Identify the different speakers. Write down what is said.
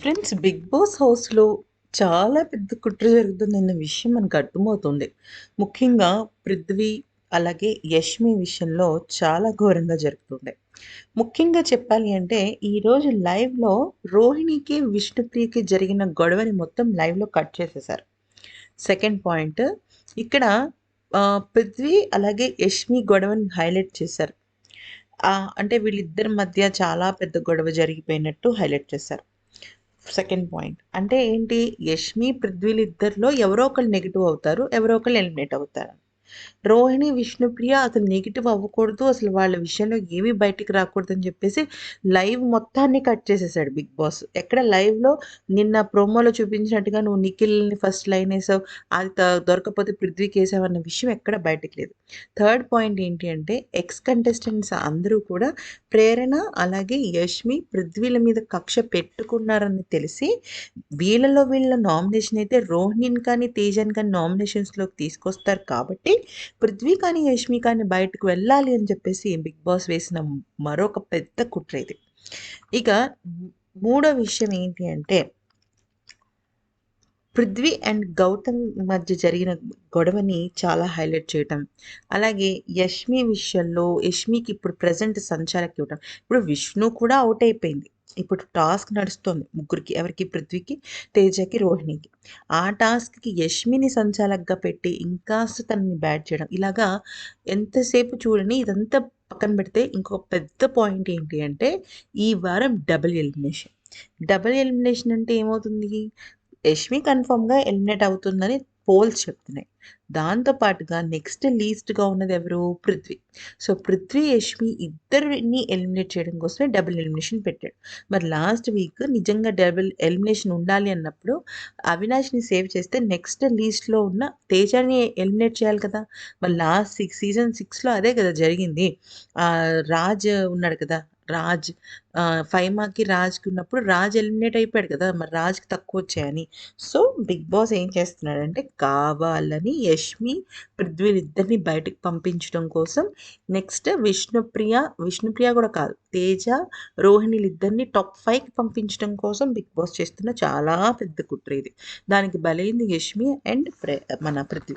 Speaker 1: Friends 'big boss' హౌస్‌లో చాలా పెద్ద కుట్ర జరుగుతుందన్న విషయం మనకు అర్థమవుతుంది. ముఖ్యంగా పృథ్వీ, అలాగే యష్మి విషయంలో చాలా ఘోరంగా జరుగుతుంది. ముఖ్యంగా చెప్పాలి అంటే ఈరోజు లైవ్‌లో రోహిణికి, విష్ణుప్రియకి జరిగిన గొడవని మొత్తం లైవ్‌లో కట్ చేసేశారు. సెకండ్ పాయింట్ ఇక్కడ పృథ్వీ అలాగే యష్మి గొడవని హైలైట్ చేశారు. అంటే వీళ్ళిద్దరి మధ్య చాలా పెద్ద గొడవ జరిగిపోయినట్టు హైలైట్ చేశారు. Second point. అంటే ఏంటి? యష్మి, పృథ్వీలు ఇద్దరిలో ఎవరో ఒకళ్ళు నెగెటివ్ అవుతారు. ఎవరో ఒకళ్ళు ఎలిమినేట్ అవుతారు. రోహిణి, విష్ణుప్రియ అసలు నెగెటివ్ అవ్వకూడదు. అసలు వాళ్ళ విషయంలో ఏమీ బయటికి అని చెప్పేసి లైవ్ మొత్తాన్ని కట్ చేసేసాడు బిగ్ బాస్. ఎక్కడ లైవ్‌లో నిన్న ప్రోమోలో చూపించినట్టుగా నువ్వు నిఖిల్‌ని ఫస్ట్ లైనేసావు. అది దొరకపోతే పృథ్వీకి వేసావు అన్న విషయం ఎక్కడ బయటకు లేదు. థర్డ్ పాయింట్ ఏంటి అంటే ఎక్స్ కంటెస్టెంట్స్ అందరూ కూడా ప్రేరణ, అలాగే యష్మి, పృథ్వీల మీద కక్ష పెట్టుకున్నారని తెలిసి వీళ్ళలో వీళ్ళ నామినేషన్ అయితే రోహిణిని కానీ, తేజని కానీ నామినేషన్స్‌లోకి తీసుకొస్తారు కాబట్టి పృథ్వీ కానీ, యష్మి కానీ బయటకు వెళ్ళాలి అని చెప్పేసి బిగ్ బాస్ వేసిన మరొక పెద్ద కుట్ర ఇది. ఇక మూడో విషయం ఏంటి అంటే పృథ్వీ అండ్ గౌతమ్ మధ్య జరిగిన గొడవని చాలా హైలైట్ చేయటం. అలాగే యష్మి విషయంలో యష్మికి ఇప్పుడు ప్రజెంట్ సంచాలకి ఇవ్వటం. ఇప్పుడు విష్ణు కూడా అవుట్ అయిపోయింది. ఇప్పుడు టాస్క్ నడుస్తుంది ముగ్గురికి. ఎవరికి? పృథ్వీకి, తేజకి, రోహిణికి. ఆ టాస్క్‌కి యష్మిని సంచాలకుగా పెట్టి ఇంకాస్త తనని బ్యాట్ చేయడం. ఇలాగా ఎంతసేపు చూడని ఇదంతా పక్కన పెడితే ఇంకొక పెద్ద పాయింట్ ఏంటి అంటే ఈ వారం డబుల్ ఎలిమినేషన్. డబుల్ ఎలిమినేషన్ అంటే ఏమవుతుంది? యష్మి కన్ఫర్మ్‌గా ఎలిమినేట్ అవుతుందని పోల్స్ చెప్తున్నాయి. దాంతో పాటుగా నెక్స్ట్ లీస్ట్‌గా ఉన్నది ఎవరు? పృథ్వీ. సో, పృథ్వీ, యష్మి ఇద్దరిని ఎలిమినేట్ చేయడం కోసమే డబుల్ ఎలిమినేషన్ పెట్టాడు. మరి లాస్ట్ వీక్ నిజంగా డబుల్ ఎలిమినేషన్ ఉండాలి అన్నప్పుడు అవినాష్‌ని సేవ్ చేస్తే నెక్స్ట్ లీస్ట్‌లో ఉన్న తేజాన్ని ఎలిమినేట్ చేయాలి కదా! మరి లాస్ట్ సిక్స్ సీజన్ సిక్స్లో అదే కదా జరిగింది. రాజ్ ఉన్నాడు కదా! రాజ్ ఫైమాకి, రాజ్‌కి ఉన్నప్పుడు రాజ్ ఎలిమినేట్ అయిపోయాడు కదా! మరి రాజ్‌కి తక్కువ వచ్చాయని సో, బిగ్ బాస్ ఏం చేస్తున్నాడంటే కావాలని యష్మి, పృథ్వీలిద్దరిని బయటకు పంపించడం కోసం నెక్స్ట్ విష్ణుప్రియ, విష్ణుప్రియ కూడా కాదు తేజ, రోహిణిలిద్దరిని టాప్ ఫైవ్కి పంపించడం కోసం బిగ్ బాస్ చేస్తున్న చాలా పెద్ద కుట్ర ఇది. దానికి బలైంది యష్మి అండ్ ప్రే మన పృథ్వీ.